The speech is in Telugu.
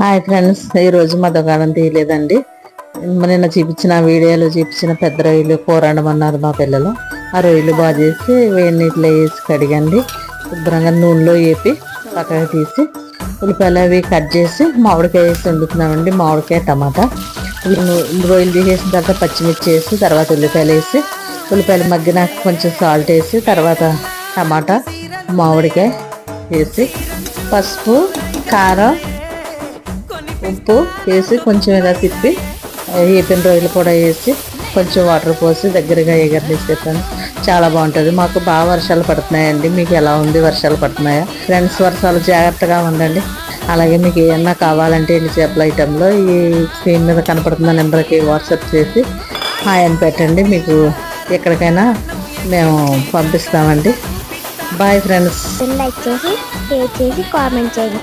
హాయ్ ఫ్రెండ్స్ ఈరోజు మా దుకాణం తీయలేదండి. నిన్న చూపించిన వీడియోలో చూపించిన పెద్ద రొయ్యలు కూరండమన్నారు మా పిల్లలు. ఆ రొయ్యలు బాగా చేసి వేడి నీటిలో వేసి కడిగండి. శుభ్రంగా నూనెలో వేపి పక్కకి తీసి ఉల్లిపాయలు అవి కట్ చేసి మామిడికాయ వేసి వండుతున్నామండి మామిడికాయ టమాటా. రొయ్యలు తీసేసిన తర్వాత పచ్చిమిర్చి వేసి తర్వాత ఉల్లిపాయలు వేసి ఉల్లిపాయలు మగ్గినాక కొంచెం సాల్ట్ వేసి తర్వాత టమాటా మామిడికాయ వేసి పసుపు కారం ఉప్పు వేసి కొంచెం ఇలా తిప్పి వేపిన రోజులు కూడా వేసి కొంచెం వాటర్ పోసి దగ్గరగా ఎగరనిస్తాను చాలా బాగుంటుంది. మాకు బాగా వర్షాలు పడుతున్నాయండి. మీకు ఎలా ఉంది? వర్షాలు పడుతున్నాయా? ఫ్రెండ్స్ వర్షాలు జాగ్రత్తగా ఉండండి. అలాగే మీకు ఏమన్నా కావాలంటే ఎన్ని చేపల ఐటెంలో ఈ స్క్రీన్ మీద కనపడుతున్న నెంబర్కి వాట్సాప్ చేసి హాయ్ అని పెట్టండి. మీకు ఎక్కడికైనా మేము పంపిస్తామండి. Bye friends. లైక్ చేసి షేర్ చేసి కామెంట్ చేయండి.